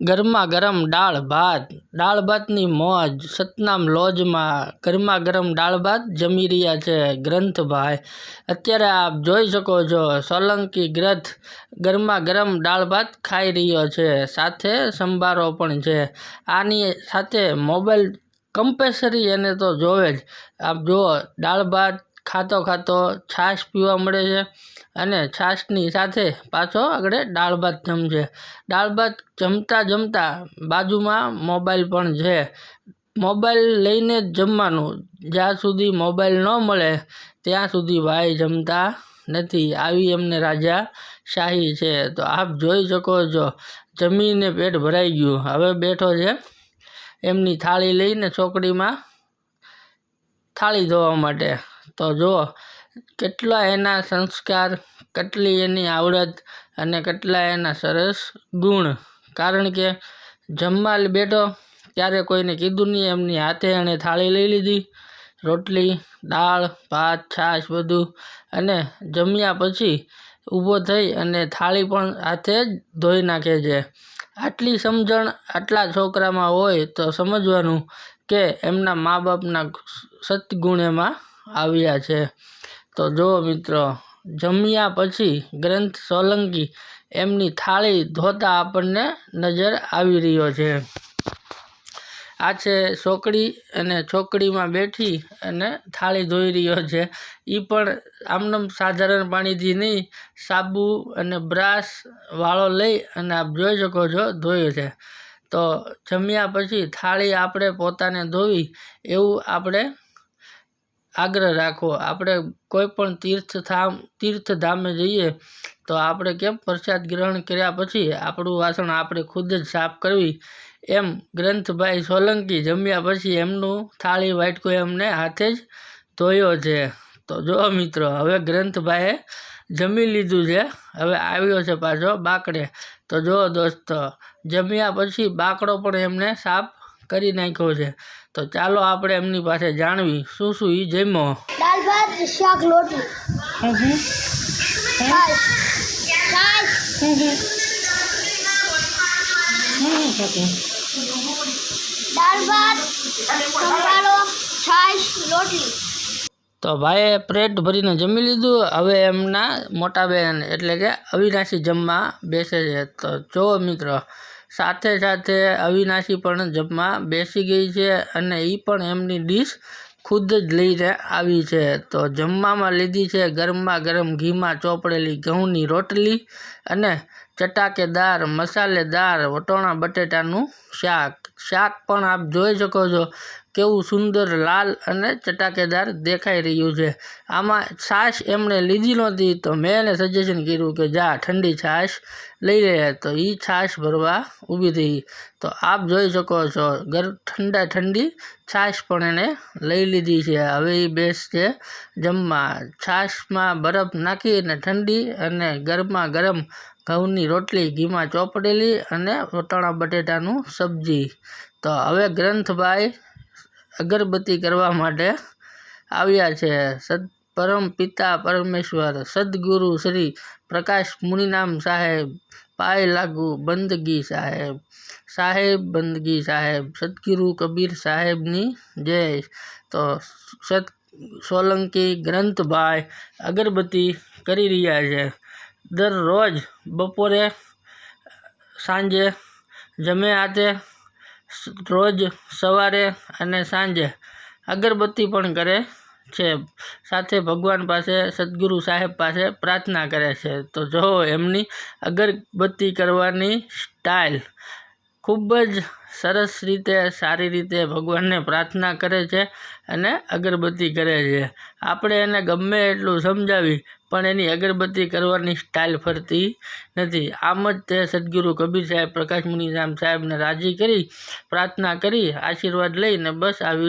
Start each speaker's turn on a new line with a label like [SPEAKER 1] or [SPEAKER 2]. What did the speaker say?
[SPEAKER 1] ગરમા ગરમ દાળ ભાત. દાળ ભાતની મોજ સતનામ લોજમાં ગરમા ગરમ દાળ ભાત જમી રહ્યા છે ગ્રંથભાઈ. અત્યારે આપ જોઈ શકો છો, સોલંકી ગ્રંથ ગરમા ગરમ દાળ ભાત ખાઈ રહ્યો છે. સાથે સંભારો પણ છે. આની સાથે મોબાઈલ કમ્પલસરી એને તો જોવે જ. આપ જુઓ, દાળ ભાત ખાતો ખાતો છાશ પીવા મળે છે. અને છાશની સાથે પાછો આગળ દાળ ભાત જમશે દાળ ભાત જમતા જમતા બાજુમાં મોબાઈલ પણ છે. મોબાઈલ લઈને જ જમવાનું. જ્યાં સુધી મોબાઈલ ન મળે, ત્યાં સુધી ભાઈ જમતા નથી. આવી એમને રાજા શાહી છે. તો આપ જોઈ શકો છો, જમીને પેટ ભરાઈ ગયું. હવે બેઠો છે, એમની થાળી લઈને ચોકડીમાં થાળી ધોવા માટે. તો જુઓ કેટલા એના સંસ્કાર, કેટલી એની આવડત અને કેટલા એના સરસ ગુણ? કારણ કે જમવા બેઠો, ત્યારે કોઈને કીધું નહીં, એમની હાથે એણે થાળી લઈ લીધી. રોટલી, દાળ, ભાત, છાશ બધું અને જમ્યા પછી ઊભો થઈ અને થાળી પણ હાથે જ ધોઈ નાખે છે. આટલી સમજણ આટલા છોકરામાં હોય તો સમજવાનું કે એમના મા બાપના સદગુણ એમાં આવ્યા છે. તો જો મિત્રો, જમ્યા પછી ગ્રંથ સોલંકી એમની થાળી ધોતા આપણને નજર આવી રહ્યો છે. આ છે છોકરી અને છોકરીમાં બેઠી અને થાળી ધોઈ રહ્યો છે. એ પણ આમનામ સાધારણ પાણીથી નહીં, સાબુ અને બ્રાશ વાળો લઈ અને આપ જોઈ શકો છો ધોયો છે. તો જમ્યા પછી થાળી આપણે પોતાને ધોવી, એવું આપણે આગ્રહ રાખવો આપણે કોઈ પણ તીર્થધામ, તીર્થધામે જઈએ તો આપણે કેમ પ્રસાદ ગ્રહણ કર્યા પછી આપણું વાસણ આપણે ખુદ જ સાફ કરવી? એમ ગ્રંથભાઈ સોલંકી જમ્યા પછી એમનું થાળી વાટકો એમને હાથે જ ધોયો છે. તો જો મિત્રો, હવે ગ્રંથભાઈએ જમી લીધું છે. હવે આવ્યો છે પાછો બાકડે. તો જો દોસ્તો, જમ્યા પછી બાકડો પણ એમને સાફ કરી નાખ્યો છે. તો ચાલો આપણે એમની પાસે જાણવી શું શું એ જમ્યો?
[SPEAKER 2] દાળ ભાત શાક લોટી છાશ છાશ દાળ ભાત સંભારો છાશ રોટલી.
[SPEAKER 1] તો ભાઈએ પ્લેટ ભરીને જમી લીધું. હવે એમના મોટા બહેન એટલે કે અવિનાશી જમવા બેસે છે. તો જો મિત્રો સાથે સાથે અવિનાશી પણ જમવા બેસી ગઈ છે અને એ પણ એમની ડીશ ખુદ જ લઈને આવી છે. તો જમવામાં લીધી છે ગરમા ગરમ ઘીમાં ચોપડેલી ઘઉંની રોટલી અને ચટાકેદાર, મસાલેદાર વટોણા બટેટાનું શાક. શાક પણ આપ જોઈ શકો છો. કેવું સુંદર, લાલ અને ચટાકેદાર દેખાઈ રહ્યું છે. આમાં છાશ એમણે લીધી નહોતી, તો મેં એને સજેશન કર્યું કે જા, ઠંડી છાશ લઈ લે. તો એ છાશ ભરવા ઊભી થઈ. તો આપ જોઈ શકો છો ગર ઠંડા ઠંડી છાશ પણ એણે લઈ લીધી છે. હવે એ બેસ છે જમવા. છાશમાં બરફ નાખી અને ઠંડી અને ગરમા ગરમ ઘઉંની રોટલી, ઘીમાં ચોપડેલી અને વટાણા બટેટાનું સબ્જી. તો હવે ગ્રંથભાઈ અગરબત્તી કરવા માટે આવ્યા છે. સદ, પરમ પિતા પરમેશ્વર, સદગુરુ શ્રી પ્રકાશ મુનિનામ સાહેબ, પાય લાગુ બંદગી સાહેબ સાહેબ બંદગી સાહેબ, સદગુરુ કબીર સાહેબની જય. તો સત સોલંકી ગ્રંથભાઈ અગરબત્તી કરી રહ્યા છે. દરરોજ બપોરે સાંજે જમે આતે રોજ સવારે અને સાંજે અગરબત્તી પણ કરે છે. સાથે ભગવાન પાસે, સદગુરુ સાહેબ પાસે પ્રાર્થના કરે છે. તો જો એમની અગરબત્તી કરવાની સ્ટાઇલ ખૂબ જ સરસ રીતે, સારી રીતે ભગવાનને પ્રાર્થના કરે છે અને અગરબત્તી કરે છે. આપણે એને ગમે એટલું સમજાવી, પણ એની અગરબત્તી કરવાની સ્ટાઇલ ફરતી નથી. આમ જ તે સદગુરુ કબીર સાહેબ, પ્રકાશ મુનિરામ સાહેબને રાજી કરી, પ્રાર્થના કરી, આશીર્વાદ લઈને બસ આ વીડિયો